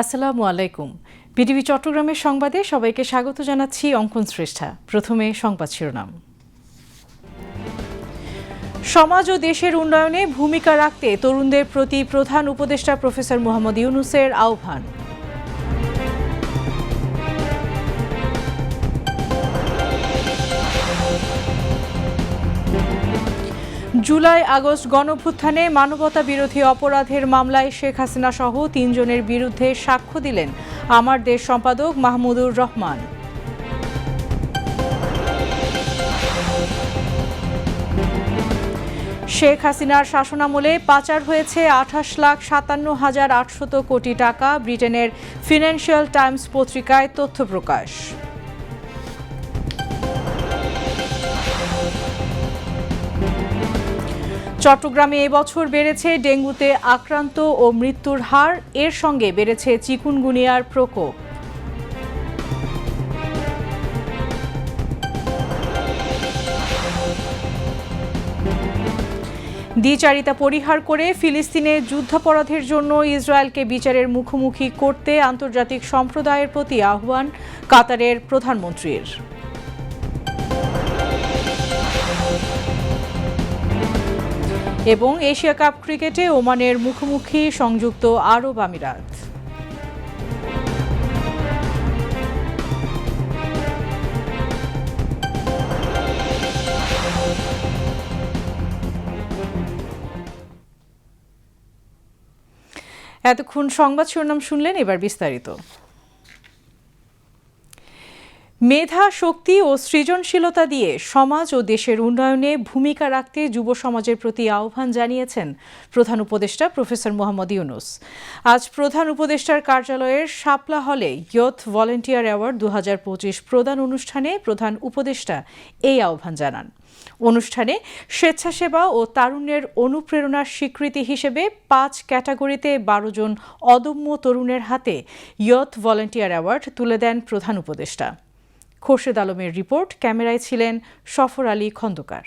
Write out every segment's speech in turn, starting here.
আসসালামু আলাইকুম। বিটিভি চট্টগ্রামের সংবাদে সবাইকে স্বাগত জানাচ্ছি অঙ্কন শ্রেষ্ঠা। প্রথমে সংবাদ শিরোনাম। সমাজ ও দেশের উন্নয়নে ভূমিকা রাখতে তরুণদের প্রতি প্রধান উপদেষ্টা প্রফেসর মোহাম্মদ ইউনুসের আহ্বান। জুলাই আগস্ট গণভ্যুত্থানে মানবতা বিরোধী অপরাধের মামলায় শেখ হাসিনা সহ তিনজনের বিরুদ্ধে সাক্ষ্য দিলেন আমার দেশ সম্পাদক মাহমুদুর রহমান। শেখ হাসিনার শাসনামলে পাচার হয়েছে আঠাশ লাখ সাতান্ন হাজার আটশত কোটি টাকা, ব্রিটেনের ফিনান্সিয়াল টাইমস পত্রিকায় তথ্য প্রকাশ। চট্টগ্রামে এবছর বেড়েছে ডেঙ্গুতে আক্রান্ত ও মৃত্যুর হার, এর সঙ্গে বেড়েছে চিকুনগুনিয়ার প্রকোপ। দ্বিচারিতা পরিহার করে ফিলিস্তিনে যুদ্ধাপরাধের জন্য ইসরায়েলকে বিচারের মুখোমুখি করতে আন্তর্জাতিক সম্প্রদায়ের প্রতি আহ্বান কাতারের প্রধানমন্ত্রীর। এবং এশিয়া কাপ ক্রিকেটে ওমানের মুখোমুখি সংযুক্ত আরব আমিরাত। এতক্ষণ সংবাদ শিরোনাম শুনলেন, এবার বিস্তারিত। মেধা, শক্তি ও সৃজনশীলতা দিয়ে সমাজ ও দেশের উন্নয়নে ভূমিকা রাখতে যুব সমাজের প্রতি আহ্বান জানিয়েছেন প্রধান উপদেষ্টা প্রফেসর মোহাম্মদ ইউনুস। আজ প্রধান উপদেষ্টার কার্যালয়ের শাপলা হলে ইয়থ ভলেন্টিয়ার অ্যাওয়ার্ড দু হাজার পঁচিশ প্রদান অনুষ্ঠানে প্রধান উপদেষ্টা এই আহ্বান জানান। অনুষ্ঠানে স্বেচ্ছাসেবা ও তারুণ্যের অনুপ্রেরণার স্বীকৃতি হিসেবে পাঁচ ক্যাটাগরিতে বারো জন অদম্য তরুণের হাতে ইয়থ ভলেন্টিয়ার অ্যাওয়ার্ড তুলে দেন প্রধান উপদেষ্টা। খোরশেদ আলমের রিপোর্ট। ক্যামেরায় ছিলেন সফর আলী খন্দকার।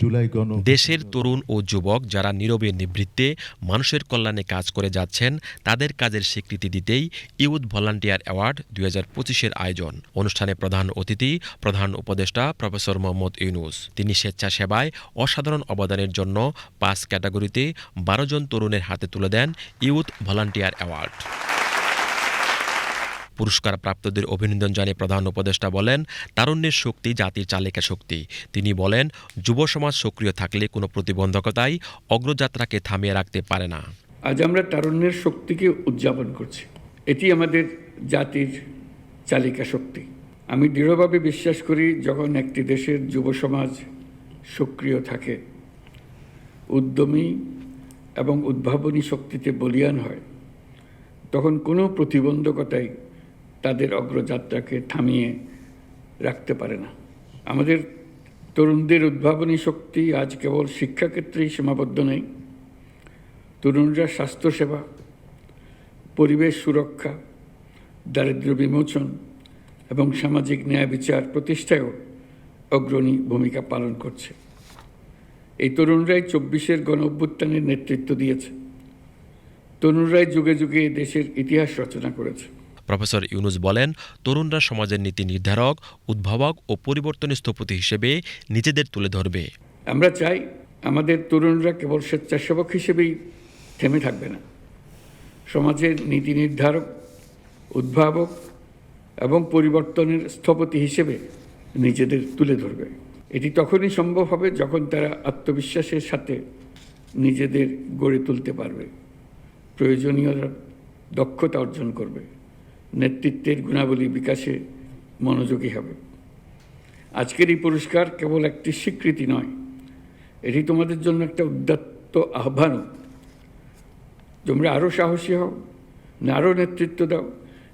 জুলাই গণ দেশের তরুণ ও যুবক যারা নীরবে নিবৃত্তে মানুষের কল্যাণে কাজ করে যাচ্ছেন তাদের কাজের স্বীকৃতি দিতেই ইউথ ভলান্টিয়ার অ্যাওয়ার্ড দুই হাজার পঁচিশের আয়োজন। অনুষ্ঠানে প্রধান অতিথি প্রধান উপদেষ্টা প্রফেসর মোহাম্মদ ইউনুস। তিনি স্বেচ্ছাসেবায় অসাধারণ অবদানের জন্য পাঁচ ক্যাটাগরিতে বারো জন তরুণের হাতে তুলে দেন ইউথ ভলান্টিয়ার অ্যাওয়ার্ড। পুরস্কার প্রাপ্তদের অভিনন্দন জানিয়ে প্রধান উপদেষ্টা বলেন, তারুণ্যের শক্তি জাতির চালিকা শক্তি। তিনি বলেন, যুব সমাজ সক্রিয় থাকলে কোনো প্রতিবন্ধকতাই অগ্রযাত্রাকে থামিয়ে রাখতে পারে না। আজ আমরা তারুণ্যের শক্তিকে উদযাপন করছি। এটি আমাদের জাতির চালিকা শক্তি। আমি দৃঢ়ভাবে বিশ্বাস করি, যখন একটি দেশের যুব সমাজ সক্রিয় থাকে, উদ্যমী এবং উদ্ভাবনী শক্তিতে বলিয়ান হয়, তখন কোনো প্রতিবন্ধকতাই তাদের অগ্রযাত্রাকে থামিয়ে রাখতে পারে না। আমাদের তরুণদের উদ্ভাবনী শক্তি আজ কেবল শিক্ষাক্ষেত্রেই সীমাবদ্ধ নেই। তরুণরা স্বাস্থ্যসেবা, পরিবেশ সুরক্ষা, দারিদ্র্য বিমোচন এবং সামাজিক ন্যায় বিচার প্রতিষ্ঠায়ও অগ্রণী ভূমিকা পালন করছে। এই তরুণরাই চব্বিশের গণ অভ্যুত্থানের নেতৃত্ব দিয়েছে। তরুণরাই যুগে যুগে দেশের ইতিহাস রচনা করেছে। প্রফেসর ইউনুস বলেন, তরুণরা সমাজের নীতি নির্ধারক, উদ্ভাবক ও পরিবর্তন স্থপতি হিসেবে নিজেদের তুলে ধরবে। আমরা চাই আমাদের তরুণরা কেবল স্বেচ্ছাসেবক হিসেবেই থেমে থাকবে না। সমাজের নীতি নির্ধারক, উদ্ভাবক এবং পরিবর্তনের স্থপতি হিসেবে নিজেদের তুলে ধরবে। এটি তখনই সম্ভব হবে যখন তারা আত্মবিশ্বাসের সাথে নিজেদের গড়ে তুলতে পারবে। প্রয়োজনীয় দক্ষতা অর্জন করবে। নেতৃত্বের গুণাবলী বিকাশে মনোযোগী হবে। আজকের এই পুরস্কার কেবল একটি স্বীকৃতি নয়, এটি তোমাদের জন্য একটা উদ্যত্ত আহ্বানও। তোমরা আরও সাহসী হও আরও নেতৃত্ব দাও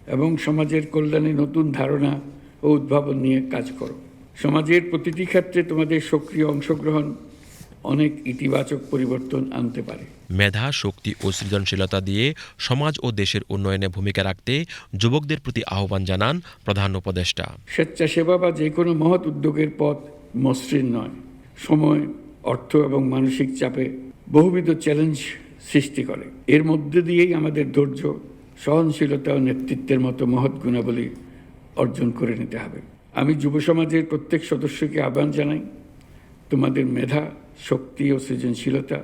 এবং সমাজের কল্যাণে নতুন ধারণা ও উদ্ভাবন নিয়ে কাজ করো। সমাজের প্রতিটি ক্ষেত্রে তোমাদের সক্রিয় অংশগ্রহণ অনেক ইতিবাচক পরিবর্তন আনতে পারে। মেধা, শক্তি ও সৃজনশীলতা দিয়ে সমাজ ও দেশের উন্নয়নে ভূমিকা রাখতে যুবকদের প্রতি আহ্বান জানান প্রধান উপদেষ্টা। স্বেচ্ছাসেবা বা যে কোনো মহৎ উদ্যোগের পথ মসৃণ নয়। সময়, অর্থ এবং মানসিক চাপে বহুবিধ চ্যালেঞ্জ সৃষ্টি করে। এর মধ্যে দিয়েই আমাদের ধৈর্য, সহনশীলতা ও নেতৃত্বের মতো মহৎ গুণাবলী অর্জন করে নিতে হবে। আমি যুব সমাজের প্রত্যেক সদস্যকে আহ্বান জানাই, তোমাদের মেধা, শক্তি ও সৃজনশীলতা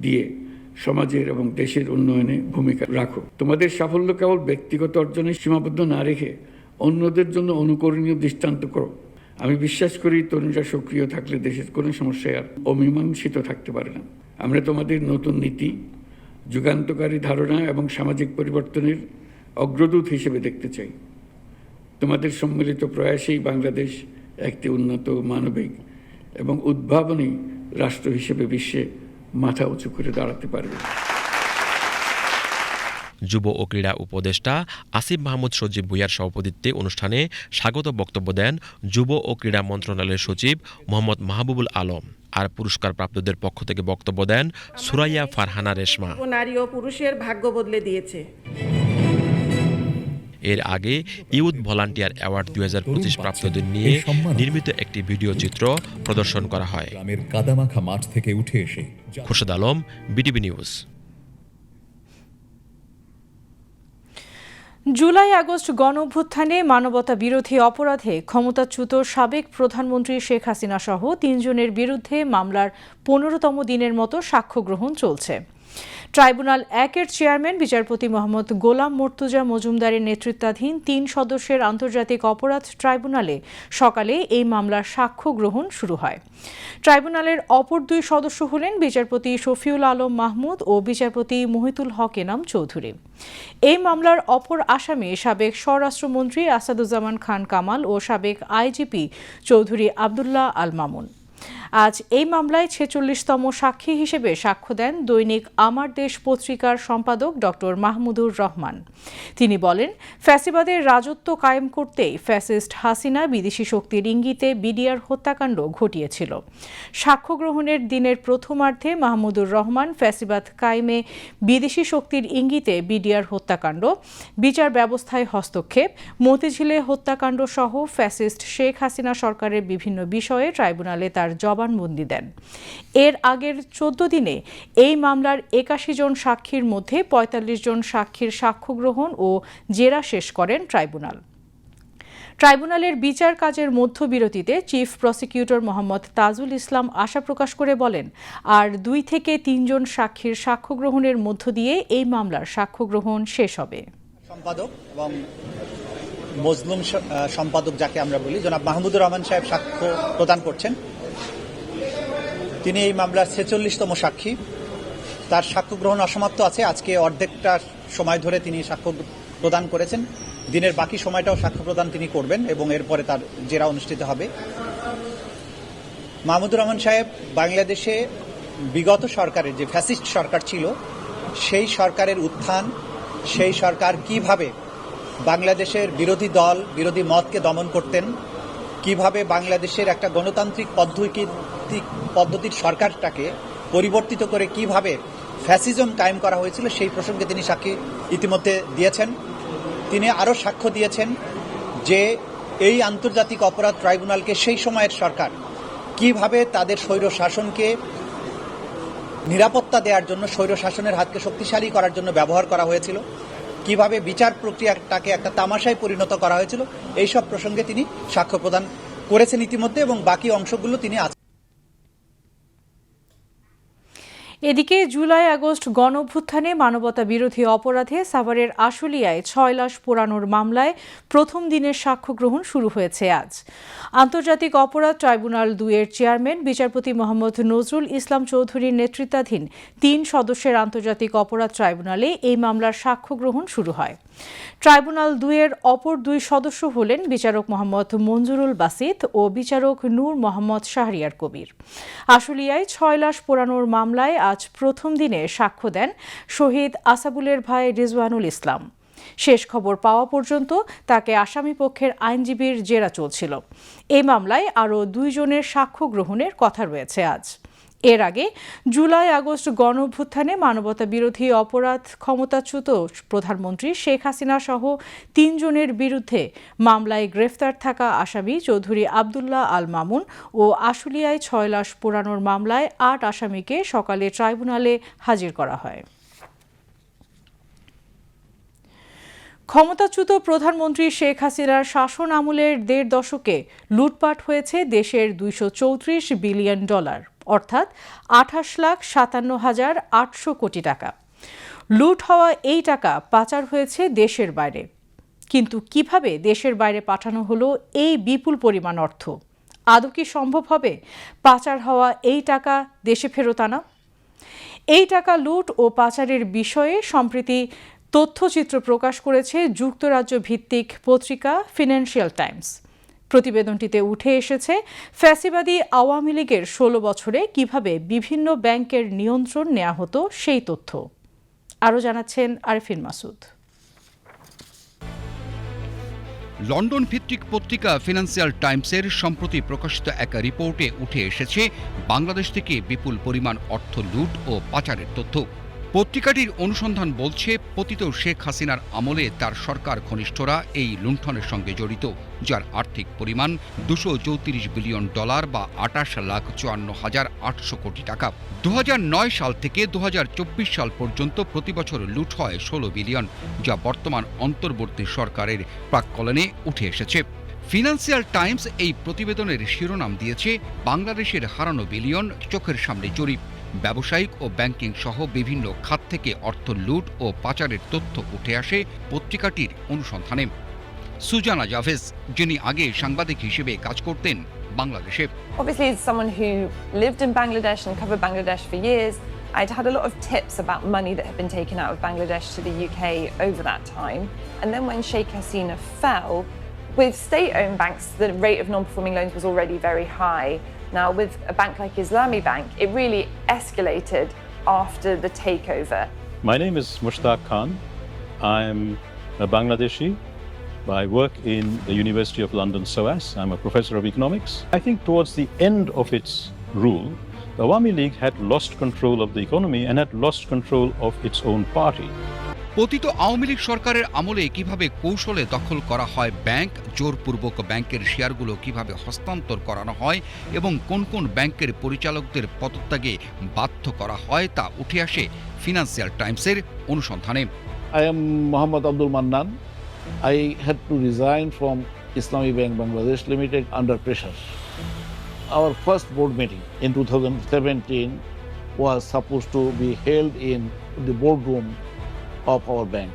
দিয়ে সমাজের এবং দেশের উন্নয়নে ভূমিকা রাখো। তোমাদের সাফল্য কেবল ব্যক্তিগত অর্জনে সীমাবদ্ধ না রেখে অন্যদের জন্য অনুকরণীয় দৃষ্টান্ত করো। আমি বিশ্বাস করি তরুণরা সক্রিয় থাকলে দেশের কোনো সমস্যায় আর অমীমাংসিত থাকতে পারে না। আমরা তোমাদের নতুন নীতি, যুগান্তকারী ধারণা এবং সামাজিক পরিবর্তনের অগ্রদূত হিসেবে দেখতে চাই। তোমাদের সম্মিলিত প্রয়াসেই বাংলাদেশ একটি উন্নত মানবিক এবং উদ্ভাবনী রাষ্ট্র হিসেবে বিশ্বে মাথা উঁচু করে দাঁড়াতে পারবে। যুব ও ক্রীড়া উপদেষ্টা আসিফ মাহমুদ সজীব ভুইয়ার সভাপতিত্বে অনুষ্ঠানে স্বাগত বক্তব্য দেন যুব ও ক্রীড়া মন্ত্রণালয়ের সচিব মোহাম্মদ মাহবুবুল আলম। আর পুরস্কার প্রাপ্তদের পক্ষ থেকে বক্তব্য দেন সুরাইয়া ফারহানা রেশমা। নারী ও পুরুষের ভাগ্য বদলে দিয়েছে। এর আগে ইউথ ভলান্টিয়ার অ্যাওয়ার্ড দুই হাজার পঁচিশ প্রাপ্তদের নিয়ে নির্মিত একটি ভিডিও চিত্র প্রদর্শন করা হয়। গ্রামের কাদামাখা মাঠ থেকে উঠে এসে Khurshed Alam BTV news. July August গণ অভ্যুত্থানে মানবতা বিরোধী অপরাধে ক্ষমতাচ্যুত সাবেক প্রধানমন্ত্রী শেখ হাসিনা সহ তিনজনের বিরুদ্ধে মামলার পনেরোতম দিনের মতো সাক্ষ্য গ্রহণ চলছে। ট্রাইব্যুনাল একের চেয়ারম্যান, বিচারপতি মোহাম্মদ গোলাম মর্তুজা মজুমদারের নেতৃত্বাধীন তিন সদস্যের আন্তর্জাতিক অপরাধ ট্রাইব্যুনালে সকালে এই মামলার সাক্ষ্য গ্রহণ শুরু হয়। ট্রাইব্যুনালের অপর দুই সদস্য হলেন বিচারপতি শফিউল আলম মাহমুদ ও বিচারপতি মহিতুল হক এনাম চৌধুরী। এই মামলার অপর আসামি সাবেক স্বরাষ্ট্রমন্ত্রী আসাদুজ্জামান খান কামাল ও সাবেক আইজিপি চৌধুরী আবদুল্লাহ আল মামুন। আজ এই মামলায় ছেচল্লিশতম সাক্ষী হিসেবে সাক্ষ্য দেন দৈনিক আমার দেশ পত্রিকার সম্পাদক ডক্টর মাহমুদুর রহমান। তিনি বলেন ফ্যাসিবাদের রাজত্ব কায়েম করতেই ফ্যাসিস্ট হাসিনা বিদেশি শক্তির ইঙ্গিতে বিডিআর হত্যাকাণ্ড ঘটিয়েছিল। সাক্ষ্য গ্রহণের দিনের প্রথমার্ধে মাহমুদুর রহমান ফ্যাসিবাদ কায়েমে বিদেশি শক্তির ইঙ্গিতে বিডিআর হত্যাকাণ্ড, বিচার ব্যবস্থায় হস্তক্ষেপ, মতিঝিলে হত্যাকাণ্ড সহ ফ্যাসিস্ট শেখ হাসিনা সরকারের বিভিন্ন বিষয়ে ট্রাইব্যুনালে তার জবানবন্দি দেন। এর আগের চোদ্দ দিনে এই মামলার একাশি জন সাক্ষীর মধ্যে পঁয়তাল্লিশ জন সাক্ষীর সাক্ষ্য গ্রহণ ও জেরা শেষ করেন ট্রাইব্যুনাল। ট্রাইব্যুনালের বিচার কাজের মধ্যবিরতিতে চিফ প্রসিকিউটর মোহাম্মদ তাজুল ইসলাম আশা প্রকাশ করে বলেন, আর দুই থেকে তিনজন সাক্ষীর সাক্ষ্য গ্রহণের মধ্য দিয়ে এই মামলার সাক্ষ্য গ্রহণ শেষ হবে। সম্পাদক এবং মজলুম সম্পাদক যাকে আমরা বলি, জনাব মাহমুদুর রহমান সাহেব সাক্ষ্য প্রদান করছেন। তিনি এই মামলার ছেচল্লিশতম সাক্ষী। তার সাক্ষ্য গ্রহণ অসমাপ্ত আছে। আজকে অর্ধেকটা সময় ধরে তিনি সাক্ষ্য প্রদান করেছেন। দিনের বাকি সময়টাও সাক্ষ্য প্রদান তিনি করবেন এবং এরপরে তার জেরা অনুষ্ঠিত হবে। মাহমুদুর রহমান সাহেব, বাংলাদেশে বিগত সরকারের যে ফ্যাসিস্ট সরকার ছিল, সেই সরকারের উত্থান, সেই সরকার কীভাবে বাংলাদেশের বিরোধী দল, বিরোধী মতকে দমন করতেন, কীভাবে বাংলাদেশের একটা গণতান্ত্রিক পদ্ধতি পদ্ধতির সরকারটাকে পরিবর্তিত করে কীভাবে ফ্যাসিজম কায়েম করা হয়েছিল সেই প্রসঙ্গে তিনি সাক্ষী ইতিমধ্যে দিয়েছেন। তিনি আরও সাক্ষ্য দিয়েছেন যে এই আন্তর্জাতিক অপরাধ ট্রাইব্যুনালকে সেই সময়ের সরকার কীভাবে তাদের স্বৈর শাসনকে নিরাপত্তা দেওয়ার জন্য, স্বৈর শাসনের হাতকে শক্তিশালী করার জন্য ব্যবহার করা হয়েছিল, কীভাবে বিচার প্রক্রিয়াটাকে একটা তামাশায় পরিণত করা হয়েছিল, এইসব প্রসঙ্গে তিনি সাক্ষ্য প্রদান করেছেন ইতিমধ্যে এবং বাকি অংশগুলো তিনি আজ এদিকে জুলাই আগস্ট গণ অভ্যুত্থানে মানবতা বিরোধী অপরাধে সাভারের আশুলিয়ায় ছয় লাশ পোড়ানোর মামলায় প্রথম দিনের সাক্ষ্য গ্রহণ শুরু হয়েছে আজ। আন্তর্জাতিক অপরাধ ট্রাইব্যুনাল দুইয়ের চেয়ারম্যান, বিচারপতি মোহাম্মদ নজরুল ইসলাম চৌধুরীর নেতৃত্বাধীন তিন সদস্যের আন্তর্জাতিক অপরাধ ট্রাইব্যুনালে এই মামলার সাক্ষ্য গ্রহণ শুরু হয়। ট্রাইব্যুনাল দুইয়ের অপর দুই সদস্য হলেন বিচারক মোহাম্মদ মঞ্জুরুল বাসিত ও বিচারক নূর মোহাম্মদ শাহরিয়ার কবির। আশুলিয়ায় ছয় লাশ পোড়ানোর মামলায় আজ প্রথম দিনে সাক্ষ্য দেন শহীদ আসাবুলের ভাই রিজওয়ানুল ইসলাম। শেষ খবর পাওয়া পর্যন্ত তাকে আসামি পক্ষের আইনজীবীর জেরা চলছিল। এই মামলায় আরও দুইজনের সাক্ষ্য গ্রহণের কথা রয়েছে আজ। এর আগে জুলাই আগস্ট গণ অভ্যুত্থানে মানবতা বিরোধী অপরাধ ক্ষমতাচ্যুত প্রধানমন্ত্রী শেখ হাসিনা সহ তিনজনের বিরুদ্ধে মামলায় গ্রেফতার থাকা আসামি চৌধুরী আবদুল্লাহ আল মামুন ও আশুলিয়ায় ছয় লাশ পোড়ানোর মামলায় আট আসামিকে সকালে ট্রাইব্যুনালে হাজির করা হয়। ক্ষমতাচ্যুত প্রধানমন্ত্রী শেখ হাসিনার শাসন আমলের দেড় দশকে লুটপাট হয়েছে দেশের দুইশ চৌত্রিশ বিলিয়ন ডলার। অর্থাৎ আঠাশ লাখ সাতান্ন হাজার আটশো কোটি টাকা। লুট হওয়া এই টাকা পাচার হয়েছে দেশের বাইরে। কিন্তু কীভাবে দেশের বাইরে পাঠানো হলো এই বিপুল পরিমাণ অর্থ? আদৌ কি সম্ভব হবে পাচার হওয়া এই টাকা দেশে ফেরত আনা? এই টাকা লুট ও পাচারের বিষয়ে সম্প্রতি তথ্যচিত্র প্রকাশ করেছে যুক্তরাজ্য ভিত্তিক পত্রিকা ফিনান্সিয়াল টাইমস। প্রতিবেদনটিতে উঠে এসেছে, ফ্যাসিবাদী আওয়ামী লীগের ষোলো বছরে কীভাবে বিভিন্ন ব্যাংকের নিয়ন্ত্রণ নেওয়া হতো সেই তথ্য। আরও জানাচ্ছেন আরফিন মাসুদ। লন্ডন ভিত্তিক পত্রিকা ফিনান্সিয়াল টাইমসের সম্প্রতি প্রকাশিত এক রিপোর্টে উঠে এসেছে, বাংলাদেশ থেকে বিপুল পরিমাণ অর্থ লুট ও পাচারের তথ্য। পত্রিকাটির অনুসন্ধান বলছে, পতিত শেখ হাসিনার আমলে তার সরকার ঘনিষ্ঠরা এই লুণ্ঠনের সঙ্গে জড়িত, যার আর্থিক পরিমাণ দুশো চৌত্রিশ বিলিয়ন ডলার বা আটাশ লাখ চুয়ান্ন হাজার আটশো কোটি টাকা। দু হাজার নয় সাল থেকে দু হাজার চব্বিশ সাল পর্যন্ত প্রতি বছর লুট হয় ষোলো বিলিয়ন, যা বর্তমান অন্তর্বর্তী সরকারের প্রাক্কলনে উঠে এসেছে। ফিনান্সিয়াল টাইমস এই প্রতিবেদনের শিরোনাম দিয়েছে, বাংলাদেশের হারানো বিলিয়ন চোখের সামনে জরিপ। ব্যবসায়িক ও ব্যাংকিং সহ বিভিন্ন খাত থেকে অর্থ লুট ও পাচারের তথ্য উঠে আসে পত্রিকাটির অনুসন্ধানে সুজানা জাভেজ যিনি আগে সাংবাদিক হিসেবে কাজ করতেন বাংলাদেশে Obviously, as someone who lived in Bangladesh and covered Bangladesh for years, I'd had a lot of tips about money that had been taken out of Bangladesh to the UK over that time. And then when Sheikh Hasina fell, with state owned banks, the rate of non performing loans was already very high. Now, with a bank like Islami Bank, it really escalated after the takeover. My name is Mushtaq Khan. I'm a Bangladeshi. I work in the University of London SOAS. I'm a professor of economics. I think towards the end of its rule, the Awami League had lost control of the economy and had lost control of its own party. পতিত আওয়ামী লীগ সরকারের আমলে কীভাবে কৌশলে দখল করা হয়, bank জোরপূর্বক ব্যাংকের শেয়ারগুলো কীভাবে হস্তান্তর করানো হয় এবং কোন কোন ব্যাংকের পরিচালকদের পদত্যাগে বাধ্য করা হয় তা উঠে আসে ফিনান্সিয়াল টাইমসের অনুসন্ধানে। I am Mohammad Abdul Mannan I had to resign from Islami Bank Bangladesh Limited under pressure our first board meeting in two thousand seventeen was supposed to be held in the board room of our bank,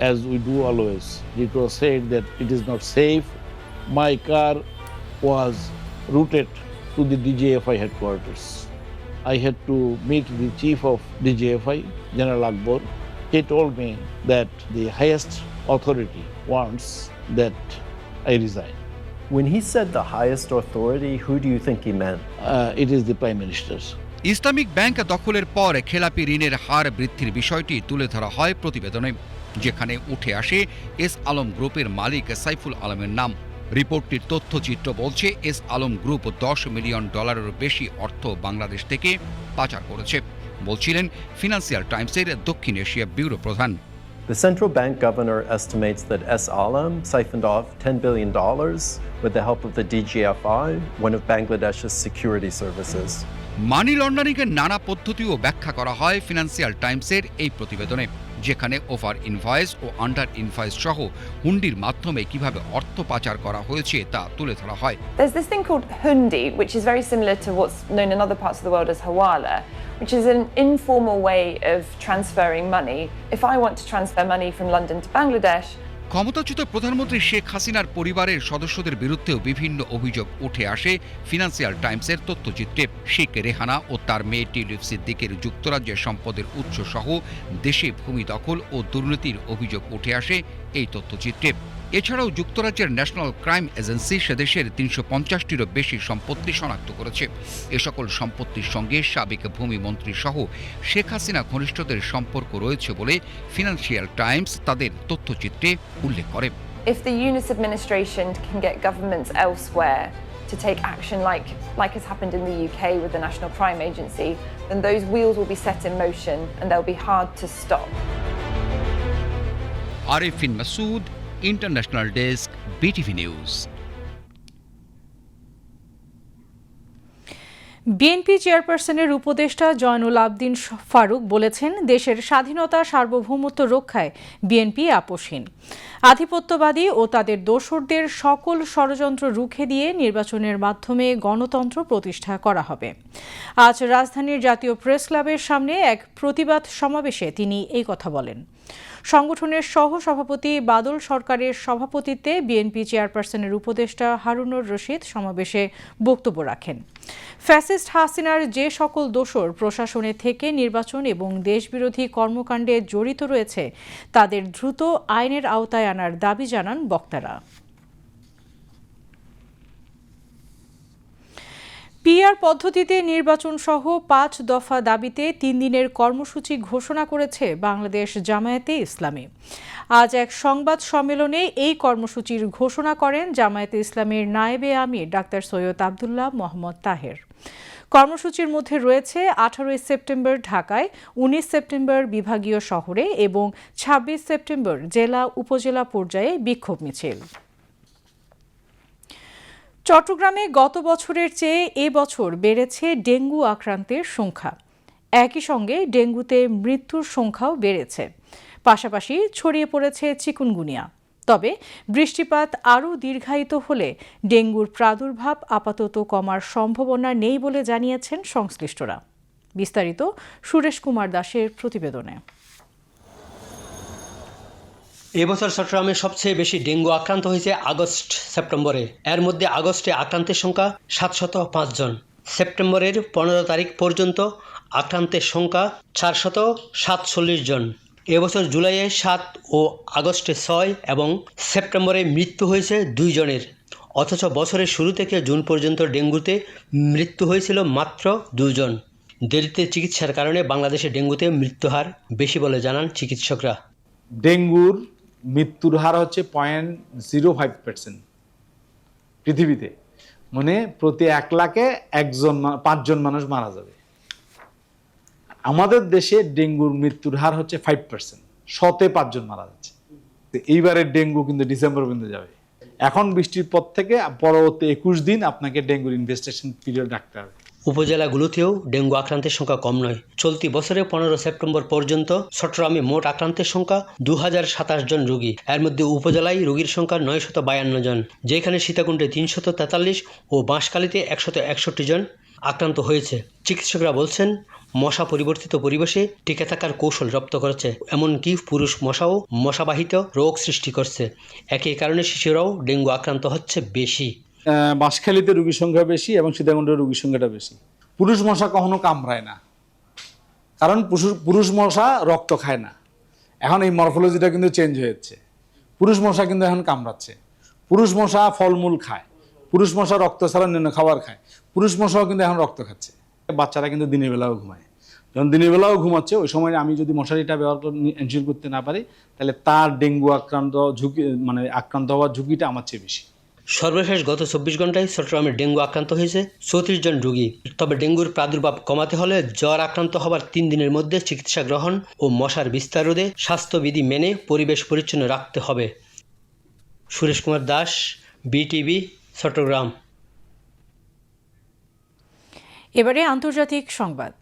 as we do always. It was said that it is not safe. My car was routed to the DJFI headquarters. I had to meet the chief of DJFI, General Akbar. He told me that the highest authority wants that I resign. When he said the highest authority, who do you think he meant? Uh, it is the Prime Minister. Islamic bank দখলের পর খেলাপি ঋণের হার বৃদ্ধির বিষয়টি তুলে ধরা হয় প্রতিবেদনে যেখানে উঠে আসে এস আলম গ্রুপের মালিক সাইফুল আলমের নাম রিপোর্টটির তথ্যচিত্র বলছে এস আলম গ্রুপ দশ মিলিয়ন ডলারের বেশি অর্থ বাংলাদেশ থেকে পাচার করেছে বলছিলেন ফিনান্সিয়াল টাইমসের দক্ষিণ এশিয়া ব্যুরো প্রধান The central bank governor estimates that S. Alam siphoned off $10 billion with the help of the DGFI, one of Bangladesh's security services. Money লন্ডারিংয়ের নানা পদ্ধতিও ব্যাখ্যা করা হয় ফিনান্সিয়াল টাইমসের এই প্রতিবেদনে যেখানে ওভার ইনভয়েস ও আন্ডার ইনভয়েস সহ হুন্ডির মাধ্যমে কীভাবে অর্থ পাচার করা হয়েছে তা তুলে ধরা হয় There's this thing called hundi, which is very similar to what's known in other parts of the world as hawala, which is an informal way of transferring money. If I want to transfer money from London to Bangladesh, ক্ষমতাচ্যুত প্রধানমন্ত্রী শেখ হাসিনার পরিবারের সদস্যদের বিরুদ্ধেও বিভিন্ন অভিযোগ উঠে আসে ফিনান্সিয়াল টাইমসের তথ্যচিত্রে। শেখ রেহানা ও তার মেয়ে টিউলিপ সিদ্দিকের যুক্তরাজ্যের সম্পদের উৎস সহ দেশে ভূমি দখল ও দুর্নীতির অভিযোগ উঠে আসে এই তথ্যচিত্রে। এছাড়াও যুক্তরাজ্যের ন্যাশনাল ক্রাইম এজেন্সি সেদেশের তিনশো পঞ্চাশটিরও বেশি সম্পত্তি শনাক্ত করেছে এ সকল সম্পত্তির সঙ্গে সাবেক ভূমি মন্ত্রী সহ শেখ হাসিনা ঘনিষ্ঠদের সম্পর্ক রয়েছে বলে ফিনান্সিয়াল টাইমস তাদের তথ্যচিত্রে উল্লেখ করে if the UNIS administration can get governments elsewhere to take action like, like has happened in the UK with the National Crime Agency, then those wheels will be set in motion and they'll be hard to stop. Arefin Masud international desk, BTV news. BNP চেয়ারপারসনের উপদেষ্টা জয়নুল আবদিন ফারুক বলেছেন, দেশের স্বাধীনতা সার্বভৌমত্ব রক্ষায় BNP আপোষহীন। আধিপত্যবাদী ও তাদের দোসরদের সকল ষড়যন্ত্র রুখে দিয়ে নির্বাচনের মাধ্যমে গণতন্ত্র প্রতিষ্ঠা করা হবে। আজ রাজধানীর জাতীয় প্রেস ক্লাবের সামনে এক প্রতিবাদ সমাবেশে তিনি এই কথা বলেন। সংগঠনের সহ সভাপতি বাদল সরকারের সভাপতিত্বে বিএনপি চেয়ারপারসনের উপদেষ্টা হারুনুর রশিদ সমাবেশে বক্তব্য রাখেন। ফ্যাসিস্ট হাসিনার যে সকল দোষর প্রশাসনে থেকে নির্বাচন এবং দেশবিরোধী কর্মকাণ্ডে জড়িত রয়েছে, তাদের দ্রুত আইনের আওতায় আনার দাবি জানান বক্তারা। পিআর পদ্ধতিতে নির্বাচন সহ পাঁচ দফা দাবিতে তিন দিনের কর্মসূচি ঘোষণা করেছে বাংলাদেশ জামায়াতে ইসলামী। আজ এক সংবাদ সম্মেলনে এই কর্মসূচির ঘোষণা করেন জামায়াতে ইসলামের নায়েবে আমির ডাক্তার সৈয়দ আবদুল্লাহ মোহাম্মদ তাহের। কর্মসূচির মধ্যে রয়েছে আঠারোই সেপ্টেম্বর ঢাকায়, উনিশ সেপ্টেম্বর বিভাগীয় শহরে এবং ছাব্বিশ সেপ্টেম্বর জেলা উপজেলা পর্যায়ে বিক্ষোভ মিছিল। চট্টগ্রামে গত বছরের চেয়ে এ বছর বেড়েছে ডেঙ্গু আক্রান্তের সংখ্যা। একই সঙ্গে ডেঙ্গুতে মৃত্যুর সংখ্যাও বেড়েছে। পাশাপাশি ছড়িয়ে পড়েছে চিকুনগুনিয়া। তবে বৃষ্টিপাত আরও দীর্ঘায়িত হলে ডেঙ্গুর প্রাদুর্ভাব আপাতত কমার সম্ভাবনা নেই বলে জানিয়েছেন সংশ্লিষ্টরা। বিস্তারিত সুরেশ কুমার দাসের প্রতিবেদনে। এবছর চট্টগ্রামে সবচেয়ে বেশি ডেঙ্গু আক্রান্ত হয়েছে আগস্ট সেপ্টেম্বরে। এর মধ্যে আগস্টে আক্রান্তের সংখ্যা সাতশত জন। সেপ্টেম্বরের পনেরো তারিখ পর্যন্ত আক্রান্তের সংখ্যা চারশত সাতচল্লিশ জন। এবছর জুলাইয়ে সাত ও আগস্টে ছয় এবং সেপ্টেম্বরে মৃত্যু হয়েছে দুই জনের। অথচ বছরের শুরু থেকে জুন পর্যন্ত ডেঙ্গুতে মৃত্যু হয়েছিল মাত্র দুজন দেরিতে চিকিৎসার কারণে বাংলাদেশে ডেঙ্গুতে মৃত্যুহার বেশি বলে জানান চিকিৎসকরা। ডেঙ্গুর মৃত্যুর হার হচ্ছে পয়েন্ট জিরো ফাইভ পার্সেন্ট পৃথিবীতে। মানে প্রতি এক লাখে একজন পাঁচজন মানুষ মারা যাবে। আমাদের দেশে ডেঙ্গুর মৃত্যুর হার হচ্ছে ফাইভ পার্সেন্ট শতে পাঁচজন মারা যাচ্ছে। তো এইবারের ডেঙ্গু কিন্তু ডিসেম্বর পর্যন্ত যাবে। এখন বৃষ্টির পর থেকে পরবর্তী একুশ দিন আপনাকে ডেঙ্গুর ইনভেস্টিগেশন পিরিয়ড রাখতে হবে। উপজেলাগুলোতেও ডেঙ্গু আক্রান্তের সংখ্যা কম নয়। চলতি বছরে পনেরো সেপ্টেম্বর পর্যন্ত চট্টগ্রামে মোট আক্রান্তের সংখ্যা দু হাজার সাতাশ জন রোগী। এর মধ্যে উপজেলায় রোগীর সংখ্যা নয়শত বায়ান্ন জন, যেখানে সীতাকুণ্ডে তিনশত ও বাঁশখালীতে একশত একষট্টি জন আক্রান্ত হয়েছে। চিকিৎসকরা বলছেন মশা পরিবর্তিত পরিবেশে টিকে থাকার কৌশল রপ্ত করেছে। এমনকি পুরুষ মশাও মশাবাহিত রোগ সৃষ্টি করছে। একই কারণে শিশুরাও ডেঙ্গু আক্রান্ত হচ্ছে বেশি। বাঁশখালীতে রোগীর সংখ্যা বেশি এবং সীতাকুণ্ডের রোগীর সংখ্যাটা বেশি। পুরুষ মশা কখনো কামড়ায় না। কারণ পুরুষ- পুরুষ মশা রক্ত খায় না। এখন এই মরফোলজিটা কিন্তু চেঞ্জ হয়েছে। পুরুষ মশা কিন্তু এখন কামড়াচ্ছে। পুরুষ মশা ফলমূল খায়। পুরুষ মশা রক্ত ছাড়া অন্যান্য খাবার খায়। পুরুষ মশাও কিন্তু এখন রক্ত খাচ্ছে। বাচ্চারা কিন্তু দিনের বেলাও ঘুমায়। যখন দিনের বেলাও ঘুমাচ্ছে, ওই সময় আমি যদি মশারিটা ব্যবহার এনশিওর করতে না পারি, তাহলে তার ডেঙ্গু আক্রান্ত ঝুঁকি মানে আক্রান্ত হওয়ার ঝুঁকিটা আমার চেয়ে বেশি। সর্বশেষ গত চব্বিশ ঘন্টায় চট্টগ্রামে ডেঙ্গু আক্রান্ত হয়েছে চৌত্রিশ জন রোগী। তবে ডেঙ্গুর প্রাদুর্ভাব কমাতে হলে জ্বর আক্রান্ত হবার তিন দিনের মধ্যে চিকিৎসা গ্রহণ ও মশার বিস্তার রোধে স্বাস্থ্যবিধি মেনে পরিবেশ পরিচ্ছন্ন রাখতে হবে। সুরেশ কুমার দাস, বিটিভি, চট্টগ্রাম। এবারে আন্তর্জাতিক সংবাদ।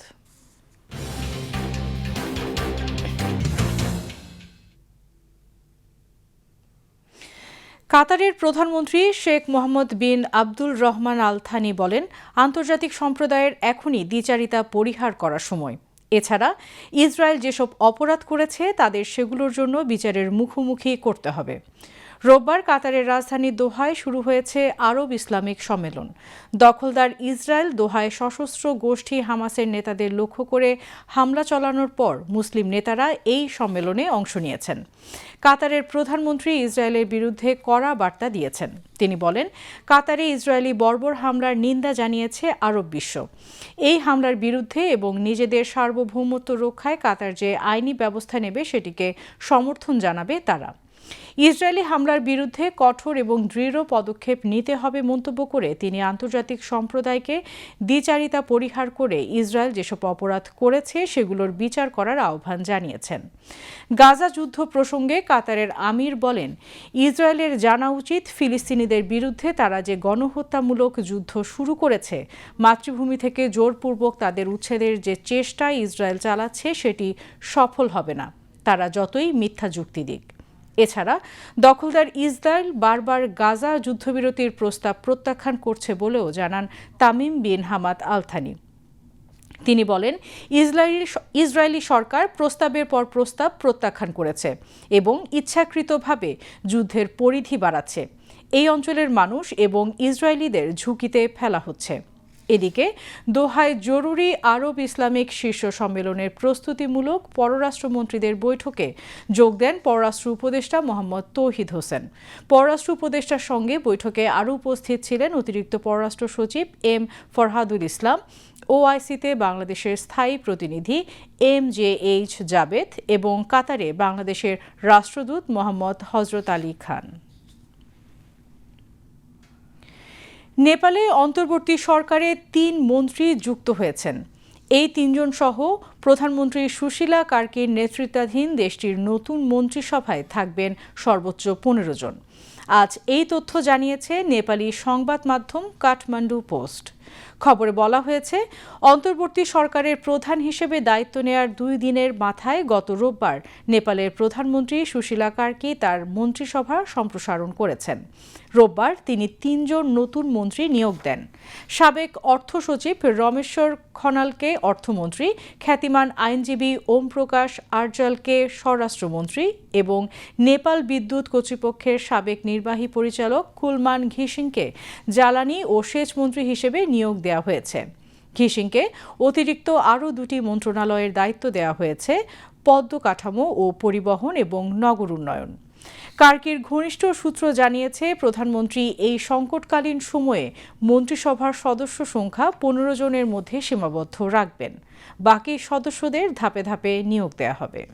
কাতারের প্রধানমন্ত্রী Sheikh Mohammed bin Abdul Rahman Al Thani বলেন, আন্তর্জাতিক সম্প্রদায়ের এখনই দ্বিচারিতা পরিহার করার সময়। এছাড়া, ইসরায়েল যেসব অপরাধ করেছে, তাদের সেগুলোর জন্য বিচারের মুখোমুখি করতে হবে। রোববার কাতারের রাজধানী দোহায় শুরু হয়েছে আরব ইসলামিক সম্মেলন। দখলদার ইসরায়েল দোহায় সশস্ত্র গোষ্ঠী হামাসের নেতাদের লক্ষ্য করে হামলা চালানোর পর মুসলিম নেতারা এই সম্মেলনে অংশ নিয়েছেন। কাতারের প্রধানমন্ত্রী ইসরায়েলের বিরুদ্ধে কড়া বার্তা দিয়েছেন। তিনি বলেন, কাতারে ইসরায়েলি বর্বর হামলার নিন্দা জানিয়েছে আরব বিশ্ব। এই হামলার বিরুদ্ধে এবং নিজেদের সার্বভৌমত্ব রক্ষায় কাতার যে আইনি ব্যবস্থা নেবে সেটিকে সমর্থন জানাবে তারা। ইসরায়েলি হামলার বিরুদ্ধে কঠোর এবং দৃঢ় পদক্ষেপ নিতে হবে মন্তব্য করে তিনি আন্তর্জাতিক সম্প্রদায়কে দ্বিচারিতা পরিহার করে ইসরায়েল যেসব অপরাধ করেছে সেগুলোর বিচার করার আহ্বান জানিয়েছেন। গাজা যুদ্ধ প্রসঙ্গে কাতারের আমির বলেন, ইসরায়েলের জানা উচিত ফিলিস্তিনিদের বিরুদ্ধে তারা যে গণহত্যামূলক যুদ্ধ শুরু করেছে, মাতৃভূমি থেকে জোরপূর্বক তাদের উচ্ছেদের যে চেষ্টা ইসরায়েল চালাচ্ছে সেটি সফল হবে না। তারা যতই মিথ্যা যুক্তি দিক। এছাড়া দখলদার ইসরায়েল বারবার গাজা যুদ্ধবিরতির প্রস্তাব প্রত্যাখ্যান করছে বলেও জানান তামিম বিন হামাদ আলথানি। তিনি বলেন, ইসরায়েলি ইসরায়েলি সরকার প্রস্তাবের পর প্রস্তাব প্রত্যাখ্যান করেছে এবং ইচ্ছাকৃতভাবে যুদ্ধের পরিধি বাড়াচ্ছে। এই অঞ্চলের মানুষ এবং ইসরায়েলিদের ঝুঁকিতে ফেলা হচ্ছে। এদিকে দোহায় জরুরি আরব ইসলামিক শীর্ষ সম্মেলনের প্রস্তুতিমূলক পররাষ্ট্রমন্ত্রীদের বৈঠকে যোগ দেন পররাষ্ট্র উপদেষ্টা মোহাম্মদ তৌহিদ হোসেন। পররাষ্ট্র উপদেষ্টার সঙ্গে বৈঠকে আরও উপস্থিত ছিলেন অতিরিক্ত পররাষ্ট্র সচিব এম ফরহাদুল ইসলাম, ওআইসিতে বাংলাদেশের স্থায়ী প্রতিনিধি এম জে এইচ জাবেদ এবং কাতারে বাংলাদেশের রাষ্ট্রদূত মোহাম্মদ হজরত আলী খান। নেপালে অন্তর্বর্তী সরকারে তিন মন্ত্রী যুক্ত হয়েছেন। এই তিনজন সহ প্রধানমন্ত্রী সুশীলা কার্কির নেতৃত্বাধীন দেশটির নতুন মন্ত্রিসভায় থাকবেন সর্বোচ্চ পনেরো জন। আজ এই তথ্য জানিয়েছে নেপালি সংবাদ মাধ্যম কাঠমান্ডু পোস্ট। খবরে বলা হয়েছে, অন্তর্বর্তী সরকারের প্রধান হিসেবে দায়িত্ব নেয়ার দুই দিনের মাথায় গত রোববার নেপালের প্রধানমন্ত্রী সুশীলা কার্কি তার মন্ত্রিসভা সম্প্রসারণ করেছেন। রোববার তিনি তিনজন নতুন মন্ত্রী নিয়োগ দেন। সাবেক অর্থ সচিব রমেশ্বর খনালকে অর্থমন্ত্রী, খ্যাতিমান আইনজীবী ওম প্রকাশ আরজালকে স্বরাষ্ট্রমন্ত্রী এবং নেপাল বিদ্যুৎ কর্তৃপক্ষের সাবেক নির্বাহী পরিচালক কুলমান ঘিসিংকে জ্বালানি ও সেচ মন্ত্রী হিসেবে নিয়োগ দেওয়া হয়েছে। ঘিসিংকে অতিরিক্ত আরও দুটি মন্ত্রণালয়ের দায়িত্ব দেওয়া হয়েছে, পদ্ম কাঠামো ও পরিবহন এবং নগর উন্নয়ন। কার্কির ঘনিষ্ঠ সূত্র জানিয়েছে, প্রধানমন্ত্রী এই সংকটকালীন সময়ে মন্ত্রিসভার সদস্য সংখ্যা পনেরো জনের মধ্যে সীমাবদ্ধ রাখবেন। বাকি সদস্যদের ধাপে ধাপে নিয়োগ দেওয়া হবে।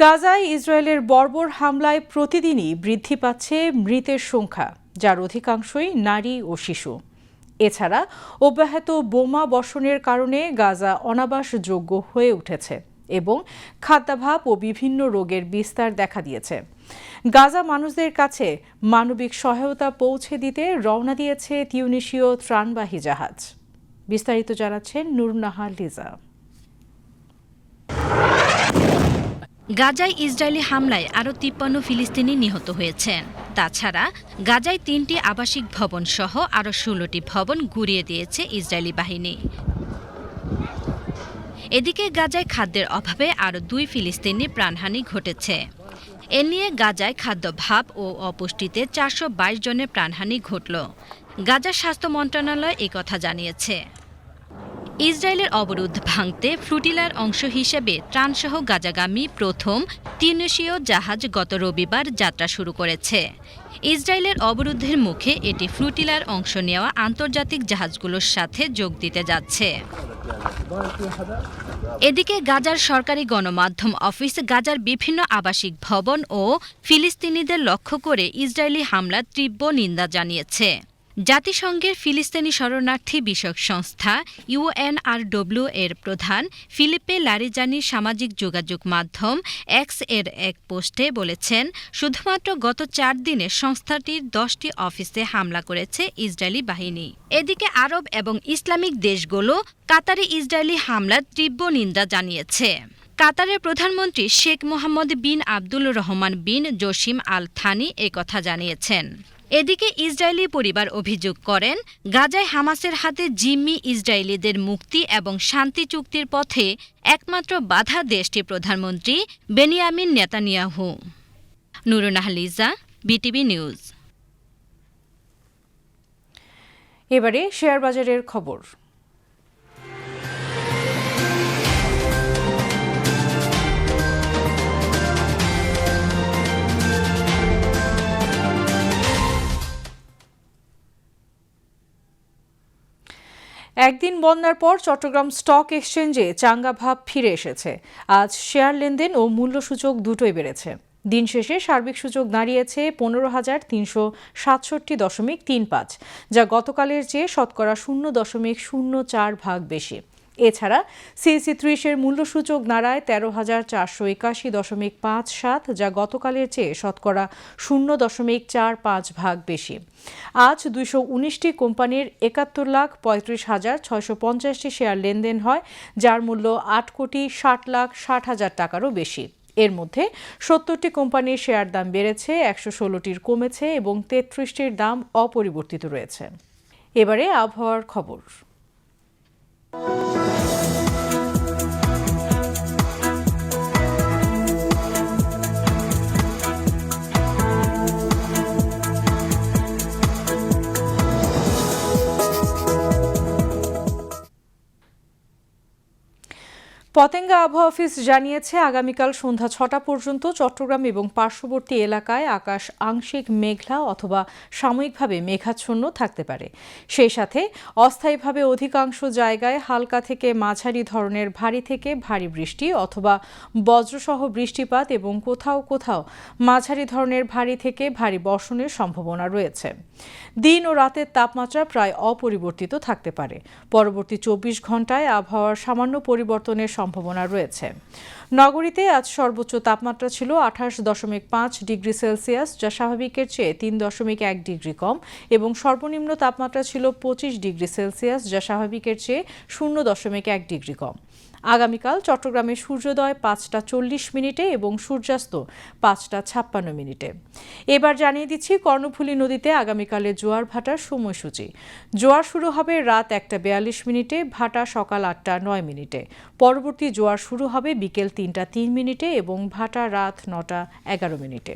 গাজায় ইসরায়েলের বর্বর হামলায় প্রতিদিনই বৃদ্ধি পাচ্ছে মৃতের সংখ্যা। যার অধিকাংশই নারী ও শিশু। এছাড়া অব্যাহত বোমা বর্ষণের কারণে গাজা অনাবাসযোগ্য হয়ে উঠেছে এবং খাদ্যাভাব ও বিভিন্ন রোগের বিস্তার দেখা দিয়েছে। গাজা মানুষদের কাছে মানবিক সহায়তা পৌঁছে দিতে রওনা দিয়েছে তিউনিশীয় ত্রাণবাহী জাহাজ। বিস্তারিত জানাচ্ছেন নুরনাহা লিজা। গাজায় ইসরায়েলি হামলায় আরও তিপ্পান্ন ফিলিস্তিনি নিহত হয়েছেন। তাছাড়া গাজায় তিনটি আবাসিক ভবন সহ আরও ষোলোটি ভবন গুড়িয়ে দিয়েছে ইসরায়েলি বাহিনী। এদিকে গাজায় খাদ্যের অভাবে আরও দুই ফিলিস্তিনি প্রাণহানি ঘটেছে। এ নিয়ে গাজায় খাদ্যভাব ও অপুষ্টিতে চারশো বাইশ জনের প্রাণহানি ঘটল। গাজা স্বাস্থ্য মন্ত্রণালয় কথা জানিয়েছে। ইসরায়েলের অবরোধ ভাঙতে ফ্রুটিলার অংশ হিসেবে ত্রাণসহ গাজাগামী প্রথম তিউনেশীয় জাহাজ গত রবিবার যাত্রা শুরু করেছে। ইসরায়েলের অবরোধের মুখে এটি ফ্রুটিলার অংশ নেওয়া আন্তর্জাতিক জাহাজগুলোর সাথে যোগ দিতে যাচ্ছে। এদিকে গাজার সরকারি গণমাধ্যম অফিস গাজার বিভিন্ন আবাসিক ভবন ও ফিলিস্তিনিদের লক্ষ্য করে ইসরায়েলি হামলার তীব্র নিন্দা জানিয়েছে। জাতিসংঘের ফিলিস্তিনি শরণার্থী বিষয়ক সংস্থা ইউএনআরডব্লিউ এর প্রধান ফিলিপে লারিজানি সামাজিক যোগাযোগ মাধ্যম এক্সের এক পোস্টে বলেছেন, শুধুমাত্র গত চার দিনে সংস্থাটির দশটি অফিসে হামলা করেছে ইসরায়েলি বাহিনী। এদিকে আরব এবং ইসলামিক দেশগুলো কাতারে ইসরায়েলি হামলার তীব্র নিন্দা জানিয়েছে। কাতারের প্রধানমন্ত্রী Sheikh Mohammed bin Abdul Rahman bin Jassim Al Thani একথা জানিয়েছেন। এদিকে ইসরায়েলি পরিবার অভিযোগ করেন, গাজায় হামাসের হাতে জিম্মি ইসরায়েলিদের মুক্তি এবং শান্তি চুক্তির পথে একমাত্র বাধা দেশটির প্রধানমন্ত্রী Benjamin Netanyahu. Nurunnahar Liza BTV news. এবারে শেয়ার বাজারের খবর। একদিন বন্যার পর চট্টগ্রাম স্টক এক্সচেঞ্জে চাঙ্গা ভাব ফিরে এসেছে। আজ শেয়ার লেনদেন ও মূল্যসূচক দুটোই বেড়েছে। দিন শেষে সার্বিক সূচক দাঁড়িয়েছে পনেরো হাজার তিনশো সাতষট্টি দশমিক তিন পাঁচ, যা গতকালের চেয়ে শতকরা শূন্য দশমিক শূন্য চার ভাগ বেশি। এছাড়া সিএসি ত্রিশের মূল্যসূচক দাঁড়ায় তেরো হাজার চারশো একাশি দশমিক পাঁচ সাত, যা গতকালের চেয়ে শতকরা শূন্য দশমিক চার পাঁচ ভাগ বেশি। আজ দুইশো উনিশটি কোম্পানির একাত্তর লাখ পঁয়ত্রিশ হাজার ছয়শো পঞ্চাশটি শেয়ার লেনদেন হয়, যার মূল্য আট কোটি ষাট লাখ ষাট হাজার টাকারও বেশি। এর মধ্যে সত্তরটি কোম্পানির শেয়ার দাম বেড়েছে, একশো ষোলোটির কমেছে এবং তেত্রিশটির দাম অপরিবর্তিত রয়েছে। এবারে আবহাওয়ার খবর। Thank you. পতেঙ্গা আবহাওয়া অফিস জানিয়েছে, আগামীকাল সন্ধ্যা ছটা পর্যন্ত চট্টগ্রাম এবং পার্শ্ববর্তী এলাকায় আকাশ আংশিক মেঘলা অথবা সাময়িকভাবে মেঘাচ্ছন্ন থাকতে পারে। সেই সাথে অস্থায়ীভাবে অধিকাংশ জায়গায় হালকা থেকে মাঝারি ধরনের ভারী থেকে ভারী বৃষ্টি অথবা বজ্রসহ বৃষ্টিপাত এবং কোথাও কোথাও মাঝারি ধরনের ভারী থেকে ভারী বর্ষণের সম্ভাবনা রয়েছে। দিন ও রাতের তাপমাত্রা প্রায় অপরিবর্তিত থাকতে পারে। পরবর্তী চব্বিশ ঘন্টায় আবহাওয়ার সামান্য পরিবর্তনের সম্ভাবনা রয়েছে। নগরীতে আজ সর্বোচ্চ তাপমাত্রা ছিল আঠাশ দশমিক পাঁচ ডিগ্রি সেলসিয়াস, যা স্বাভাবিকের চেয়ে তিন দশমিক এক ডিগ্রি কম, এবং সর্বনিম্ন তাপমাত্রা ছিল পঁচিশ ডিগ্রি সেলসিয়াস, যা স্বাভাবিকের চেয়ে শূন্য দশমিক এক ডিগ্রি কম। আগামীকাল চট্টগ্রামে সূর্যোদয় পাঁচটা চল্লিশ মিনিটে এবং সূর্যাস্ত পাঁচটা ছাপ্পান্ন মিনিটে। এবার জানিয়ে দিচ্ছি, কর্ণফুলী নদীতে আগামীকালে জোয়ার ভাটার সময়সূচি। জোয়ার শুরু হবে রাত একটা বেয়াল্লিশ মিনিটে, ভাটা সকাল আটটা নয় মিনিটে। পরবর্তী জোয়ার শুরু হবে বিকেল তিনটা তিন মিনিটে এবং ভাটা রাত নটা এগারো মিনিটে।